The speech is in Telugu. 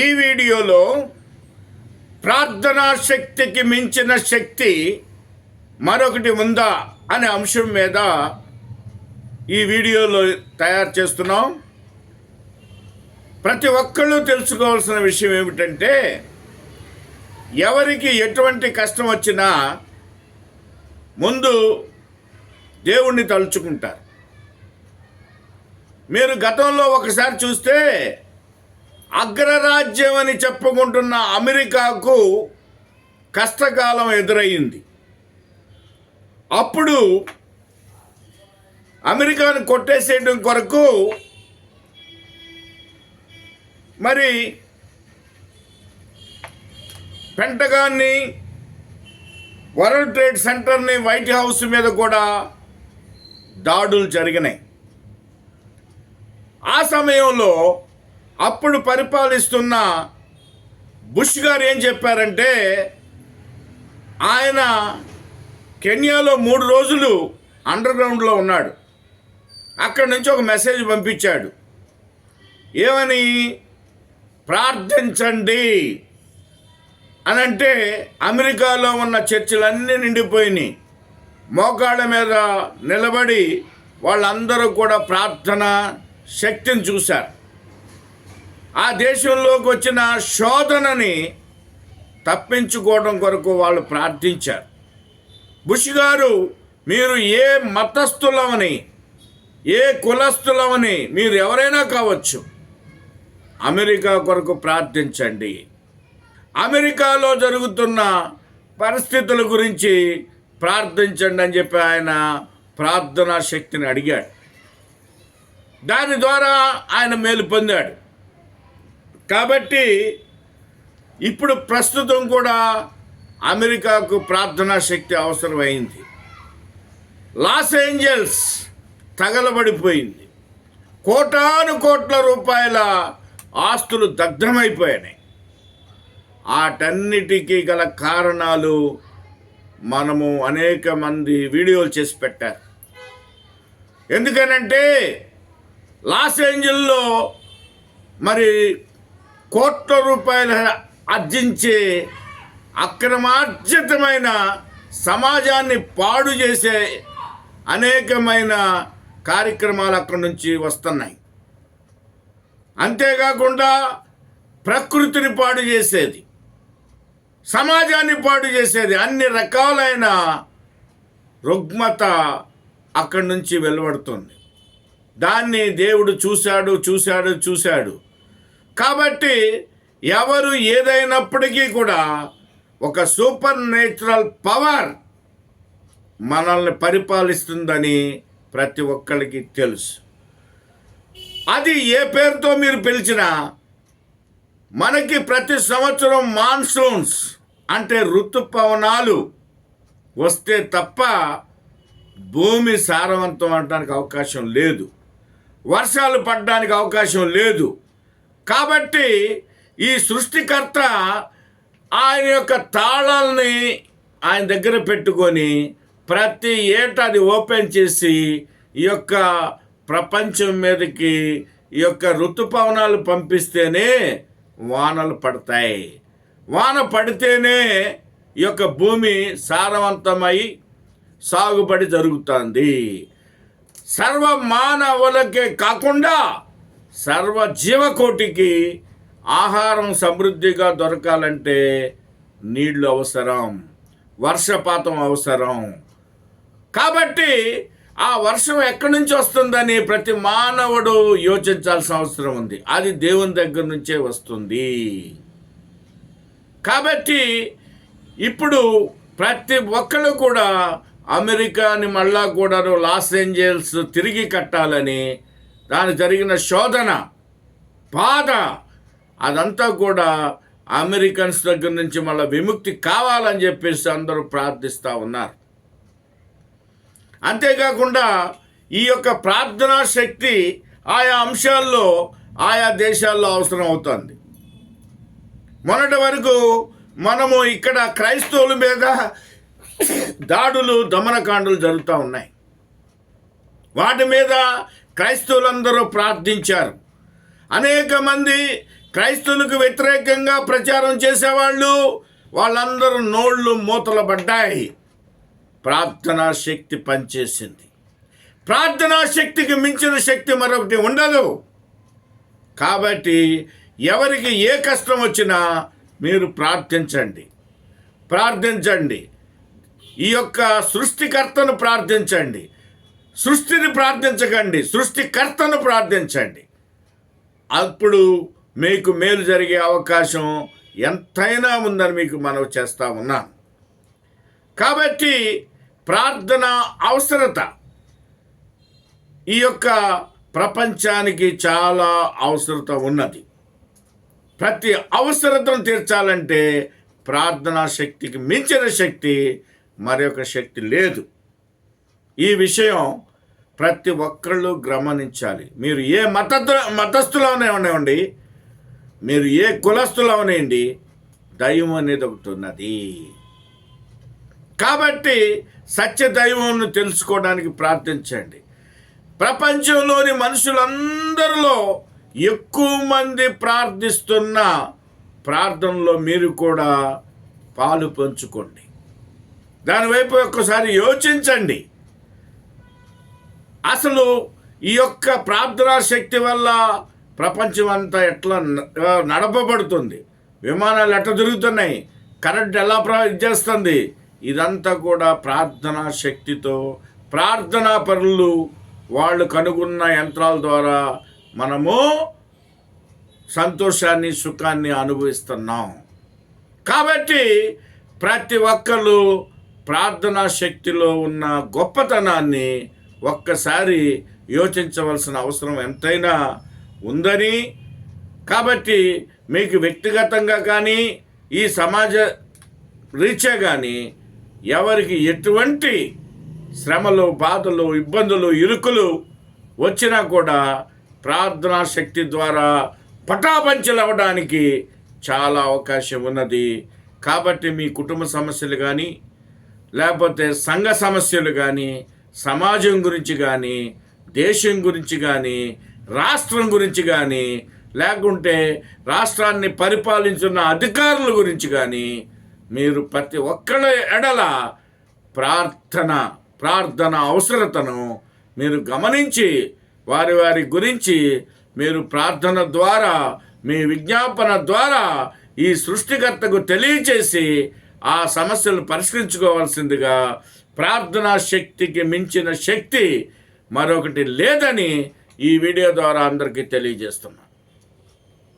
ఈ వీడియోలో ప్రార్థనా శక్తికి మించిన శక్తి మరొకటి ఉందా అనే అంశం మీద ఈ వీడియోలో తయారు చేస్తున్నాం. ప్రతి ఒక్కళ్ళు తెలుసుకోవాల్సిన విషయం ఏమిటంటే ఎవరికి ఎటువంటి కష్టం వచ్చినా ముందు దేవుణ్ణి తలుచుకుంటారు. మీరు గతంలో ఒకసారి చూస్తే అగ్రరాజ్యం అని చెప్పుకుంటున్న అమెరికాకు కష్టకాలం ఎదురయ్యింది. అప్పుడు అమెరికాను కొట్టేసేయడం కొరకు మరి పెంటగాన్ని వరల్డ్ ట్రేడ్ సెంటర్ని వైట్ హౌస్ మీద కూడా దాడులు జరిగినాయి. ఆ సమయంలో అప్పుడు పరిపాలిస్తున్న బుష్ గారు ఏం చెప్పారంటే ఆయన కెన్యాలో మూడు రోజులు అండర్ గ్రౌండ్లో ఉన్నాడు. అక్కడి నుంచి ఒక మెసేజ్ పంపించాడు. ఏమని? ప్రార్థించండి. అని అంటే అమెరికాలో ఉన్న చర్చిలన్నీ నిండిపోయినాయి. మోకాళ్ళ మీద నిలబడి వాళ్ళందరూ కూడా ప్రార్థన శక్తిని చూశారు. ఆ దేశంలోకి వచ్చిన శోధనని తప్పించుకోవడం కొరకు వాళ్ళు ప్రార్థించారు. బుష్ గారు మీరు ఏ మతస్థులమని ఏ కులస్థులమని మీరు ఎవరైనా కావచ్చు అమెరికా కొరకు ప్రార్థించండి. అమెరికాలో జరుగుతున్న పరిస్థితుల గురించి ప్రార్థించండి అని చెప్పి ఆయన ప్రార్థనా శక్తిని అడిగాడు. దాని ద్వారా ఆయన మేలు పొందాడు. కాబట్టి ఇప్పుడు ప్రస్తుతం కూడా అమెరికాకు ప్రార్థనా శక్తి అవసరమైంది. లాస్ ఏంజల్స్ తగలబడిపోయింది. కోటాను కోట్ల రూపాయల ఆస్తులు దగ్ధమైపోయాయి వాటన్నిటికీ గల కారణాలు మనము అనేక మంది వీడియోలు చేసి పెట్టారు. ఎందుకనంటే లాస్ ఏంజల్లో మరి కోట్ల రూపాయలు ఆర్జించే అక్రమార్జితమైన సమాజాన్ని పాడు చేసే అనేకమైన కార్యక్రమాలు అక్కడి నుంచి వస్తున్నాయి. అంతేకాకుండా ప్రకృతిని పాడు చేసేది సమాజాన్ని పాడు చేసేది అన్ని రకాలైన రుగ్మత అక్కడి నుంచి వెలువడుతుంది. దాన్ని దేవుడు చూశాడు చూశాడు చూశాడు. కాబట్టి ఎవరు ఏదైనప్పటికీ కూడా ఒక సూపర్ నేచురల్ పవర్ మనల్ని పరిపాలిస్తుందని ప్రతి ఒక్కరికి తెలుసు. అది ఏ పేరుతో మీరు పిలిచినా మనకి ప్రతి సంవత్సరం మాన్సూన్స్ అంటే ఋతుపవనాలు వస్తే తప్ప భూమి సారవంతం అవడానికి అవకాశం లేదు. వర్షాలు పడడానికి అవకాశం లేదు. కాబట్టి ఈ సృష్టికర్త ఆయన యొక్క తాళాలని ఆయన దగ్గర పెట్టుకొని ప్రతి ఏటా అది ఓపెన్ చేసి ఈ యొక్క ప్రపంచం మీదకి ఈ యొక్క ఋతుపవనాలు పంపిస్తేనే వానలు పడతాయి. వాన పడితేనే ఈ యొక్క భూమి సారవంతమై సాగుబడి జరుగుతుంది. సర్వ మానవులకే కాకుండా సర్వ జీవకోటికి ఆహారం సమృద్ధిగా దొరకాలంటే నీళ్ళు అవసరం వర్షపాతం అవసరం. కాబట్టి ఆ వర్షం ఎక్కడి నుంచి వస్తుందని ప్రతి మానవుడు యోచించాల్సిన అవసరం ఉంది. అది దేవుని దగ్గర నుంచే వస్తుంది. కాబట్టి ఇప్పుడు ప్రతి ఒక్కరు కూడా అమెరికాని మళ్ళా కూడా లాస్ ఏంజల్స్ తిరిగి కట్టాలని దాని జరిగిన శోధన బాధ అదంతా కూడా అమెరికన్స్ దగ్గర నుంచి మళ్ళీ విముక్తి కావాలని చెప్పేసి అందరూ ప్రార్థిస్తూ ఉన్నారు. అంతేకాకుండా ఈ యొక్క ప్రార్థనా శక్తి ఆయా అంశాల్లో ఆయా దేశాల్లో అవసరం అవుతుంది. మొన్నటి వరకు మనము ఇక్కడ క్రైస్తవుల మీద దాడులు దమనకాండలు జరుగుతూ ఉన్నాయి. వాటి మీద క్రైస్తవులందరూ ప్రార్థించారు. అనేక మంది క్రైస్తవులకు వ్యతిరేకంగా ప్రచారం చేసేవాళ్ళు వాళ్ళందరూ నోళ్ళు మూతలు పడ్డాయి. ప్రార్థనా శక్తి పనిచేసింది. ప్రార్థనా శక్తికి మించిన శక్తి మరొకటి ఉండదు. కాబట్టి ఎవరికి ఏ కష్టం వచ్చినా మీరు ప్రార్థించండి. ప్రార్థించండి. ఈ యొక్క సృష్టికర్తను ప్రార్థించండి. సృష్టిని ప్రార్థించకండి సృష్టికర్తను ప్రార్థించండి. అప్పుడు మీకు మేలు జరిగే అవకాశం ఎంతైనా ఉందని మీకు మనవి చేస్తా ఉన్నాను. కాబట్టి ప్రార్థన అవసరత ఈ యొక్క ప్రపంచానికి చాలా అవసరత ఉన్నది. ప్రతి అవసరతను తీర్చాలంటే ప్రార్థనా శక్తికి మించిన శక్తి మరొక శక్తి లేదు. ఈ విషయం ప్రతి ఒక్కళ్ళు గమనించాలి. మీరు ఏ మత మతస్థులోనే ఉండేవండి మీరు ఏ కులస్థులో దైవం అనేది ఒకటి ఉన్నది. కాబట్టి సత్య దైవంను తెలుసుకోవడానికి ప్రార్థించండి. ప్రపంచంలోని మనుషులందరిలో ఎక్కువ మంది ప్రార్థిస్తున్న ప్రార్థనలో మీరు కూడా పాలు పంచుకోండి. దానివైపు ఒక్కసారి యోచించండి. అసలు ఈ యొక్క ప్రార్థనా శక్తి వల్ల ప్రపంచం అంతా ఎట్లా నడపబడుతుంది? విమానాలు ఎట్లా తిరుగుతున్నాయి? కరెంట్ ఎలా ప్ర చేస్తుంది ఇదంతా కూడా ప్రార్థనా శక్తితో ప్రార్థనా పనులు వాళ్ళు కనుగొన్న యంత్రాల ద్వారా మనము సంతోషాన్ని సుఖాన్ని అనుభవిస్తున్నాం. కాబట్టి ప్రతి ఒక్కరు ప్రార్థనా శక్తిలో ఉన్న గొప్పతనాన్ని ఒక్కసారి యోచించవలసిన అవసరం ఎంతైనా ఉందని. కాబట్టి మీకు వ్యక్తిగతంగా కానీ ఈ సమాజ రీత్యా కానీ ఎవరికి ఎటువంటి శ్రమలు బాధలు ఇబ్బందులు ఇరుకులు వచ్చినా కూడా ప్రార్థనా శక్తి ద్వారా పటాపంచలవ్వడానికి చాలా అవకాశం ఉన్నది. కాబట్టి మీ కుటుంబ సమస్యలు కానీ లేకపోతే సంఘ సమస్యలు కానీ సమాజం గురించి కానీ దేశం గురించి కానీ రాష్ట్రం గురించి కానీ లేకుంటే రాష్ట్రాన్ని పరిపాలించున్న అధికారుల గురించి కానీ మీరు ప్రతి ఒక్కళ్ళ ఎడల ప్రార్థన ప్రార్థన అవసరతను మీరు గమనించి వారి వారి గురించి మీరు ప్రార్థన ద్వారా మీ విజ్ఞాపన ద్వారా ఈ సృష్టికర్తకు తెలియచేసి ఆ సమస్యలు పరిష్కరించుకోవాల్సిందిగా ప్రార్థనా శక్తికి మించిన శక్తి మరొకటి లేదని ఈ వీడియో ద్వారా అందరికీ తెలియజేస్తున్నాను